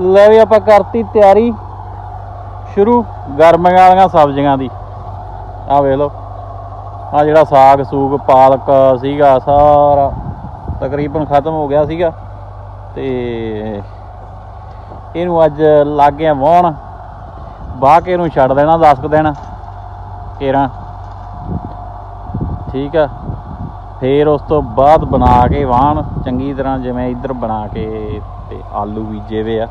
ਲੈ ਵੀ ਆਪਾਂ ਕਰਤੀ ਤਿਆਰੀ। ਸ਼ੁਰੂ ਗਰਮੀਆਂ ਵਾਲੀਆਂ ਸਬਜ਼ੀਆਂ ਦੀ। ਆ ਵੇਖ ਲਓ। ਆ ਜਿਹੜਾ ਸਾਗ, ਸੂਗ, ਪਾਲਕ ਸੀਗਾ, ਸਾਰਾ ਤਕਰੀਬਨ ਖਤਮ ਹੋ ਗਿਆ ਸੀਗਾ। ਤੇ ਇਹਨੂੰ ਅੱਜ ਲੱਗ ਗਿਆ ਵਾਹਣ। ਵਾਹ ਕੇ ਇਹਨੂੰ ਛੱਡ ਦੇਣਾ 10 ਕੁ ਦਿਨ। ਕੇਰਾਂ ਠੀਕ ਆ। ਫੇਰ ਉਸ ਤੋਂ ਬਾਅਦ ਬਣਾ ਕੇ ਵਾਹਣ। ਚੰਗੀ ਤਰ੍ਹਾਂ ਜਿਵੇਂ ਇੱਧਰ ਬਣਾ ਕੇ ਤੇ ਆਲੂ ਬੀਜੇ ਵੇ ਆ।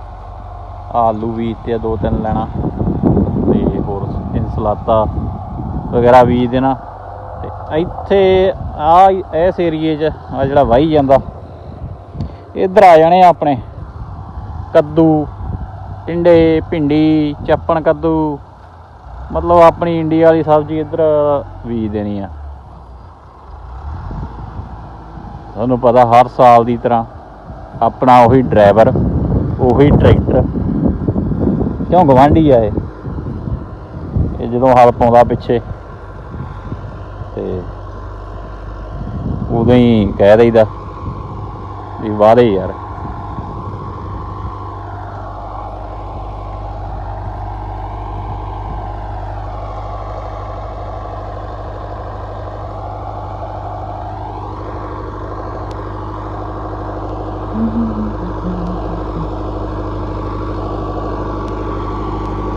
ਆਲੂ ਬੀਜਤੇ ਆ ਦੋ ਤਿੰਨ ਲੈਣਾ ਤੇ ਹੋਰ ਇਨਸਲਾਤਾ ਵਗੈਰਾ ਬੀਜ ਦੇਣਾ ਤੇ ਇੱਥੇ ਆ ਇਸ ਏਰੀਏ 'ਚ ਆ ਜਿਹੜਾ ਵਾਹੀ ਜਾਂਦਾ, ਇੱਧਰ ਆ ਜਾਣੇ ਆ ਆਪਣੇ। ਕੱਦੂ, ਟਿੰਡੇ, ਭਿੰਡੀ, ਚੱਪਣ ਕੱਦੂ, ਮਤਲਬ ਆਪਣੀ ਇੰਡੀਆ ਵਾਲੀ ਸਬਜ਼ੀ ਇੱਧਰ ਬੀਜ ਦੇਣੀ ਆ। ਤੁਹਾਨੂੰ ਪਤਾ ਹਰ ਸਾਲ ਦੀ ਤਰ੍ਹਾਂ ਆਪਣਾ ਉਹੀ ਡਰਾਈਵਰ ਉਹੀ ਟਰੈਕਟਰ ਕਿਉਂ ਗਵਾਂਢੀ ਆ ਇਹ? ਇਹ ਜਦੋਂ ਹਲ ਪਾਉਂਦਾ ਪਿੱਛੇ, ਤੇ ਉਦੋਂ ਹੀ ਕਹਿ ਦਈਦਾ ਵੀ ਵਾਰੇ ਯਾਰ।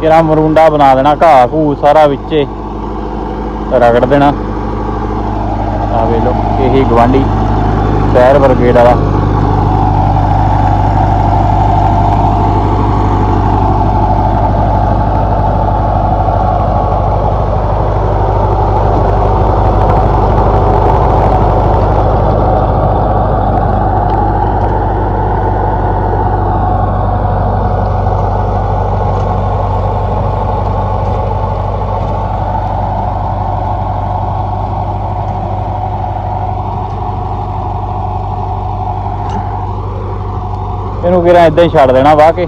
ਕਿਰਾ ਮਰੂੰਡਾ ਬਣਾ ਦੇਣਾ, ਘਾਹ ਘੂ ਸਾਰਾ ਵਿੱਚੇ ਰਗੜ ਦੇਣਾ। ਆ ਵੇ ਲੋ ਇਹੀ ਗਵਾਂਢੀ ਸ਼ਹਿਰ ਬਰਗੇਡ ਵਾਲਾ ਇਹਨੂੰ ਕਿਰਾ ਇਦਾਂ ਹੀ ਛੱਡ ਦੇਣਾ ਵਾਹ ਕੇ।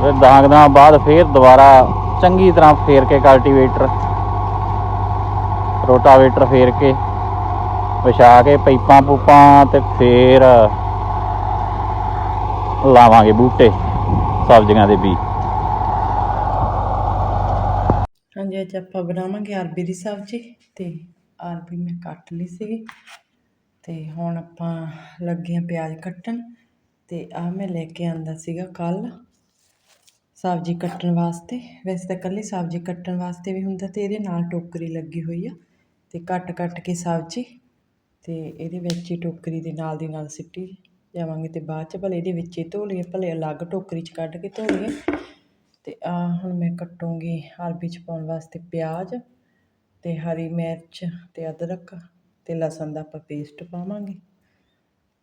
ਫਿਰ ਦਾਗ ਦਾ ਬਾਅਦ ਫੇਰ ਦੁਬਾਰਾ ਚੰਗੀ ਤਰ੍ਹਾਂ ਫੇਰ ਕੇ ਕਲਟੀਵੇਟਰ ਰੋਟਾਵੇਟਰ ਫੇਰ ਕੇ, ਵਿਛਾ ਕੇ ਪਾਈਪਾਂ ਪੂਪਾਂ ਤੇ ਫੇਰ ਲਾਵਾਂਗੇ ਬੂਟੇ ਸਬਜ਼ੀਆਂ ਦੇ ਬੀਜ। ਹਾਂਜੀ, ਅੱਜ ਆਪਾਂ ਬਣਾਵਾਂਗੇ ਅਰਬੀ ਦੀ ਸਬਜ਼ੀ ਤੇ ਅਰਬੀ ਮੈਂ ਕੱਟ ਲਈ ਸੀਗੀ। ਅਤੇ ਹੁਣ ਆਪਾਂ ਲੱਗੇ ਹਾਂ ਪਿਆਜ਼ ਕੱਟਣ ਅਤੇ ਆਹ ਮੈਂ ਲੈ ਕੇ ਆਂਦਾ ਸੀਗਾ ਕੱਲ੍ਹ ਸਬਜ਼ੀ ਕੱਟਣ ਵਾਸਤੇ। ਵੈਸੇ ਤਾਂ ਕੱਲੀ ਸਬਜ਼ੀ ਕੱਟਣ ਵਾਸਤੇ ਵੀ ਹੁੰਦਾ ਅਤੇ ਇਹਦੇ ਨਾਲ ਟੋਕਰੀ ਲੱਗੀ ਹੋਈ ਆ ਅਤੇ ਕੱਟ ਕੱਟ ਕੇ ਸਬਜ਼ੀ ਅਤੇ ਇਹਦੇ ਵਿੱਚ ਹੀ ਟੋਕਰੀ ਦੇ ਨਾਲ ਦੀ ਨਾਲ ਸਿੱਟੀ ਜਾਵਾਂਗੇ ਅਤੇ ਬਾਅਦ ਚ ਭਲੇ ਇਹਦੇ ਵਿੱਚ ਹੀ ਧੋ ਲਈਏ, ਭਲੇ ਅਲੱਗ ਟੋਕਰੀ ਚ ਕੱਢ ਕੇ ਧੋ ਲਈਏ। ਅਤੇ ਆ ਹੁਣ ਮੈਂ ਕੱਟੂੰਗੀ ਅਰਬੀ ਚ ਪਾਉਣ ਵਾਸਤੇ ਪਿਆਜ਼ ਅਤੇ ਹਰੀ ਮਿਰਚ ਅਤੇ ਅਦਰਕ। ਤੇ ਲਸਣ ਦਾ ਆਪਾਂ ਪੇਸਟ ਪਾਵਾਂਗੇ।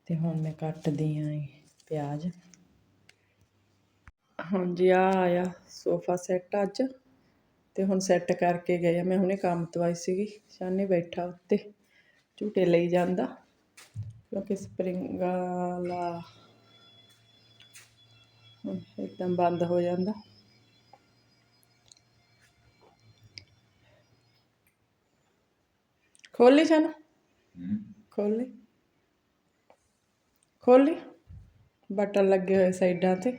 ਤੇ ਹੁਣ ਮੈਂ ਕੱਟਦੀ ਆਂ ਇਹ ਪਿਆਜ਼। ਹਾਂਜੀ ਆ ਆਇਆ ਸੋਫਾ ਸੈੱਟ ਅੱਜ। ਤੇ ਹੁਣ ਸੈੱਟ ਕਰਕੇ ਗਏ ਆ। ਮੈਂ ਹੁਣੇ ਕੰਮ ਤੋਂ ਆਈ ਸੀਗੀ। ਸ਼ਾਨੇ ਬੈਠਾ ਉੱਤੇ। ਝੂਟੇ ਲਈ ਜਾਂਦਾ। ਕਿਉਂਕਿ ਸਪਰਿੰਗ ਵਾਲਾ ਇੱਕਦਮ ਬੰਦ ਹੋ ਜਾਂਦਾ। ਖੋਲੀ ਜਾਣਾ ਖੋਲੀ ਖੋਲੀ ਬਟਨ ਲੱਗੇ ਹੋਏ ਸਾਈਡਾਂ ਤੇ।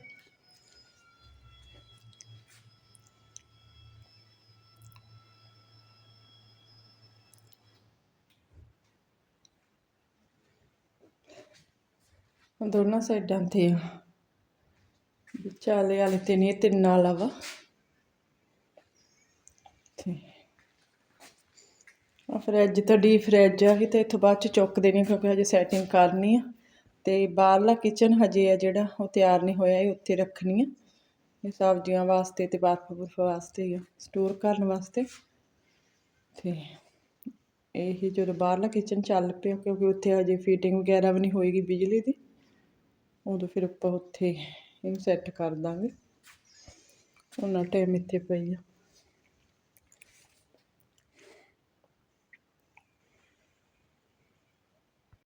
ਦੋਨਾਂ ਸਾਈਡਾਂ ਤੇ ਆ। ਵਿਚਾਲੇ ਵਾਲੇ ਤੇ ਨਹੀਂ ਤਿੰਨ ਵਾਲਾ ਵਾ ਤੇ ਆ ਫਰਿੱਜ ਤਾਂ ਡੀਪ ਫਰਿੱਜ ਆ ਕਿ ਤੇ ਇੱਥੋਂ ਬਾਅਦ ਚ ਚੁੱਕ ਦੇਣੀ ਕਿਉਂਕਿ ਹਜੇ ਸੈਟਿੰਗ ਕਰਨੀ ਆ। ਤੇ ਬਾਹਰਲਾ ਕਿਚਨ ਹਜੇ ਆ ਜਿਹੜਾ, ਉਹ ਤਿਆਰ ਨਹੀਂ ਹੋਇਆ, ਇਹ ਉੱਥੇ ਰੱਖਣੀ ਆ। ਇਹ ਸਬਜ਼ੀਆਂ ਵਾਸਤੇ ਤੇ ਬਰਫ ਬੁਰਫ ਵਾਸਤੇ ਹੀ ਆ ਸਟੋਰ ਕਰਨ ਵਾਸਤੇ। ਤੇ ਇਹ ਜਦੋਂ ਬਾਹਰਲਾ ਕਿਚਨ ਚੱਲ ਪਿਆ, ਕਿਉਂਕਿ ਉੱਥੇ ਹਜੇ ਫੀਟਿੰਗ ਵਗੈਰਾ ਵੀ ਨਹੀਂ ਹੋਏਗੀ ਬਿਜਲੀ ਦੀ, ਉਦੋਂ ਫਿਰ ਆਪਾਂ ਉੱਥੇ ਇਹਨੂੰ ਸੈੱਟ ਕਰ ਦਾਂਗੇ। ਉਹਨਾਂ ਟਾਈਮ ਇੱਥੇ ਪਈ ਆ।